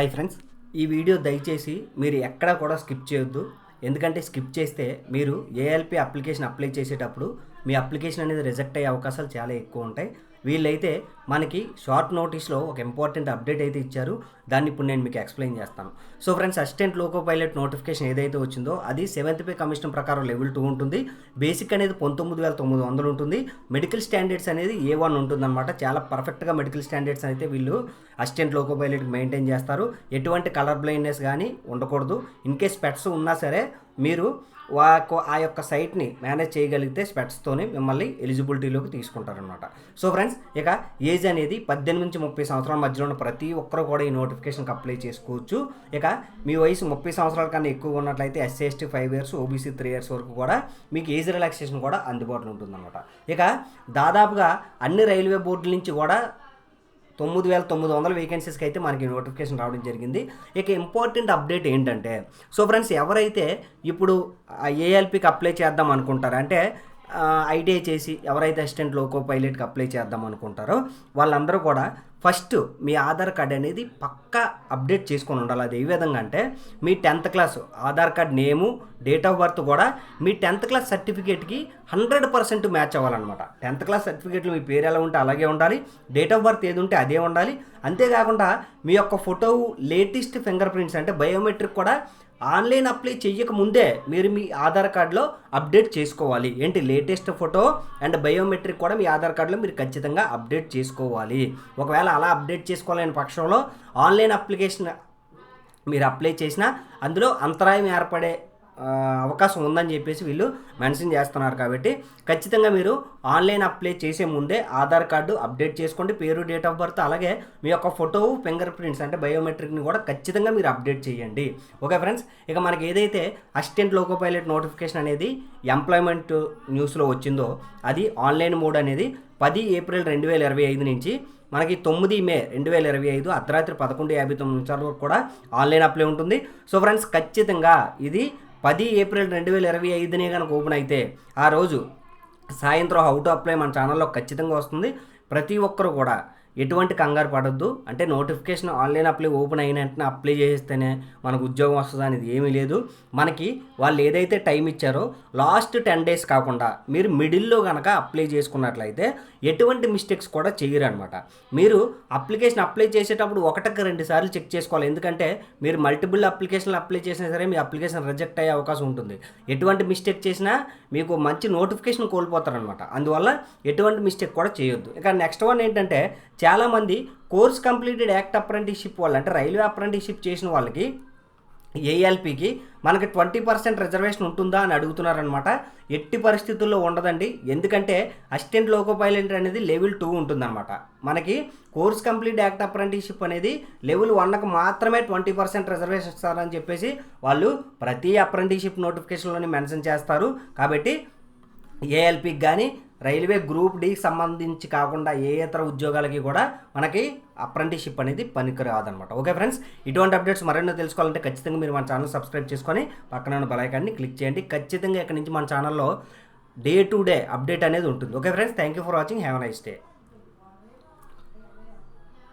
Hi friends ఈ video దయచేసి మీరు ఎక్కడా కూడా స్కిప్ చేయొద్దు. ఎందుకంటే స్కిప్ చేస్తే మీరు ఏఎల్పి అప్లికేషన్ అప్లై చేసేటప్పుడు మీ అప్లికేషన్ అనేది రిజెక్ట్ అయ్యే అవకాశాలు చాలా ఎక్కువ ఉంటాయి. వీళ్ళైతే మనకి షార్ట్ నోటీస్లో ఒక ఇంపార్టెంట్ అప్డేట్ అయితే ఇచ్చారు. దాన్ని ఇప్పుడు నేను మీకు ఎక్స్ప్లెయిన్ చేస్తాను. So friends assistant loco pilot notification ఏదైతే వచ్చిందో అది సెవెంత్ పే కమిషన్ ప్రకారం లెవెల్ టూ ఉంటుంది. బేసిక్ అనేది పంతొమ్మిది వేల తొమ్మిది వందలు ఉంటుంది. మెడికల్ స్టాండర్డ్స్ అనేది ఏ వన్ ఉంటుందన్నమాట. చాలా పర్ఫెక్ట్గా మెడికల్ స్టాండర్డ్స్ అయితే వీళ్ళు అసిస్టెంట్ లోకో పైలట్ మెయింటైన్ చేస్తారు. ఎటువంటి కలర్ బ్లైండ్నెస్ కానీ ఉండకూడదు. ఇన్ కేస్ పెట్స్ ఉన్నా సరే మీరు వాకు ఆ యొక్క సైట్ని మేనేజ్ చేయగలిగితే స్పెట్స్తోనే మిమ్మల్ని ఎలిజిబిలిటీలోకి తీసుకుంటారనమాట సో ఫ్రెండ్స్ ఇక ఏజ్ అనేది పద్దెనిమిది నుంచి ముప్పై సంవత్సరాల మధ్యలో ఉన్న ప్రతి ఒక్కరు కూడా ఈ నోటిఫికేషన్కి అప్లై చేసుకోవచ్చు. ఇక మీ వయసు ముప్పై సంవత్సరాల కన్నా ఎక్కువ ఉన్నట్లయితే SC ST five years OBC three years వరకు కూడా మీకు ఏజ్ రిలాక్సేషన్ కూడా అందుబాటులో ఉంటుందన్నమాట. ఇక దాదాపుగా అన్ని రైల్వే బోర్డుల నుంచి కూడా తొమ్మిది వేల తొమ్మిది వందల వేకెన్సీస్కి అయితే మనకి నోటిఫికేషన్ రావడం జరిగింది. ఇక ఇంపార్టెంట్ అప్డేట్ ఏంటంటే సో ఫ్రెండ్స్ ఎవరైతే ఇప్పుడు ఏఎల్పికి అప్లై చేద్దాం అనుకుంటారంటే ఐటీఐ చేసి ఎవరైతే అసిస్టెంట్ లోకో పైలట్కి అప్లై చేద్దాం అనుకుంటారో వాళ్ళందరూ కూడా ఫస్ట్ మీ ఆధార్ కార్డ్ అనేది పక్కా అప్డేట్ చేసుకొని ఉండాలి. అది ఏ విధంగా అంటే మీ tenth class Aadhaar card name date of birth కూడా మీ టెన్త్ క్లాస్ సర్టిఫికేట్కి హండ్రెడ్ పర్సెంట్ మ్యాచ్ అవ్వాలన్నమాట. టెన్త్ క్లాస్ సర్టిఫికేట్లో మీ పేరు ఎలా ఉంటే అలాగే ఉండాలి. డేట్ ఆఫ్ బర్త్ ఏది ఉంటే అదే ఉండాలి. అంతేకాకుండా మీ యొక్క ఫోటో లేటెస్ట్ ఫింగర్ ప్రింట్స్ అంటే బయోమెట్రిక్ కూడా ఆన్లైన్ అప్లై చేయక ముందే మీరు మీ ఆధార్ కార్డులో అప్డేట్ చేసుకోవాలి. ఏంటి? లేటెస్ట్ ఫోటో అండ్ బయోమెట్రిక్ కూడా మీ ఆధార్ కార్డులో మీరు ఖచ్చితంగా అప్డేట్ చేసుకోవాలి. ఒకవేళ అలా అప్డేట్ చేసుకోవాలనే పక్షంలో ఆన్లైన్ అప్లికేషన్ మీరు అప్లై చేసినా అందులో అంతరాయం ఏర్పడే అవకాశం ఉందని చెప్పేసి వీళ్ళు మెన్షన్ చేస్తున్నారు కాబట్టి ఖచ్చితంగా మీరు ఆన్లైన్ అప్లై చేసే ముందే ఆధార్ కార్డు అప్డేట్ చేసుకోండి పేరు డేట్ ఆఫ్ బర్త్ అలాగే మీ యొక్క ఫోటో ఫింగర్ ప్రింట్స్ అంటే బయోమెట్రిక్ని కూడా ఖచ్చితంగా మీరు అప్డేట్ చేయండి. ఓకే ఫ్రెండ్స్ ఇక మనకి ఏదైతే అసిస్టెంట్ లోకో పైలట్ నోటిఫికేషన్ అనేది ఎంప్లాయ్మెంట్ న్యూస్లో వచ్చిందో అది ఆన్లైన్ మోడ్ అనేది పది ఏప్రిల్ రెండు వేల ఇరవై ఐదు నుంచి మనకి తొమ్మిది మే రెండు వేల ఇరవై ఐదు అర్ధరాత్రి పదకొండు యాభై తొమ్మిది నిమిషాల వరకు కూడా ఆన్లైన్ అప్లై ఉంటుంది. సో ఫ్రెండ్స్ ఖచ్చితంగా ఇది పది ఏప్రిల్ రెండు వేల ఇరవై ఐదునే కనుక ఓపెన్ అయితే ఆ రోజు సాయంత్రం హౌ టు అప్లై మన ఛానల్లో ఖచ్చితంగా వస్తుంది. ప్రతి ఒక్కరు కూడా ఎటువంటి కంగారు పడద్దు. అంటే నోటిఫికేషన్ ఆన్లైన్ అప్లై ఓపెన్ అయిన వెంటనే అప్లై చేస్తేనే మనకు ఉద్యోగం వస్తుంది అనేది ఏమీ లేదు. మనకి వాళ్ళు ఏదైతే టైం ఇచ్చారో లాస్ట్ టెన్ డేస్ కాకుండా మీరు మిడిల్లో కనుక అప్లై చేసుకున్నట్లయితే ఎటువంటి మిస్టేక్స్ కూడా చేయరు అనమాట మీరు అప్లికేషన్ అప్లై చేసేటప్పుడు ఒకటికి రెండు సార్లు చెక్ చేసుకోవాలి. ఎందుకంటే మీరు మల్టిపుల్ అప్లికేషన్లు అప్లై చేసినా సరే మీ అప్లికేషన్ రిజెక్ట్ అయ్యే అవకాశం ఉంటుంది. ఎటువంటి మిస్టేక్ చేసినా మీకు మంచి నోటిఫికేషన్ కోల్పోతారనమాట అందువల్ల ఎటువంటి మిస్టేక్ కూడా చేయొద్దు. ఇక నెక్స్ట్ వన్ ఏంటంటే చాలామంది కోర్స్ కంప్లీటెడ్ యాక్ట్ అప్రెంటిస్షిప్ వాళ్ళు అంటే రైల్వే అప్రెంటిస్షిప్ చేసిన వాళ్ళకి ఏఎల్పికి మనకి ట్వంటీ పర్సెంట్ రిజర్వేషన్ ఉంటుందా అని అడుగుతున్నారనమాట ఎట్టి పరిస్థితుల్లో ఉండదండి. ఎందుకంటే అసిస్టెంట్ లోకో పైలట్ అనేది లెవెల్ టూ ఉంటుందన్నమాట. మనకి కోర్స్ కంప్లీట్ యాక్ట్ అప్రెంటిస్షిప్ అనేది లెవెల్ వన్కి మాత్రమే ట్వంటీ పర్సెంట్ రిజర్వేషన్ ఇస్తారని చెప్పేసి వాళ్ళు ప్రతి అప్రెంటిస్షిప్ నోటిఫికేషన్లోని మెన్షన్ చేస్తారు. కాబట్టి ఏఎల్పికి కానీ రైల్వే గ్రూప్ డికి సంబంధించి కాకుండా ఏ ఇతర ఉద్యోగాలకి కూడా మనకి అప్రెంటిషిప్ అనేది పనికిరాదనమాట ఓకే ఫ్రెండ్స్ ఇటువంటి అప్డేట్స్ మరెన్నో తెలుసుకోవాలంటే ఖచ్చితంగా మీరు మన ఛానల్ సబ్స్క్రైబ్ చేసుకొని పక్కన ఉన్న బలైకాన్ని క్లిక్ చేయండి. ఖచ్చితంగా ఇక్కడ నుంచి మన ఛానల్లో డే టు డే అప్డేట్ అనేది ఉంటుంది. Okay friends thank you for watching have nice day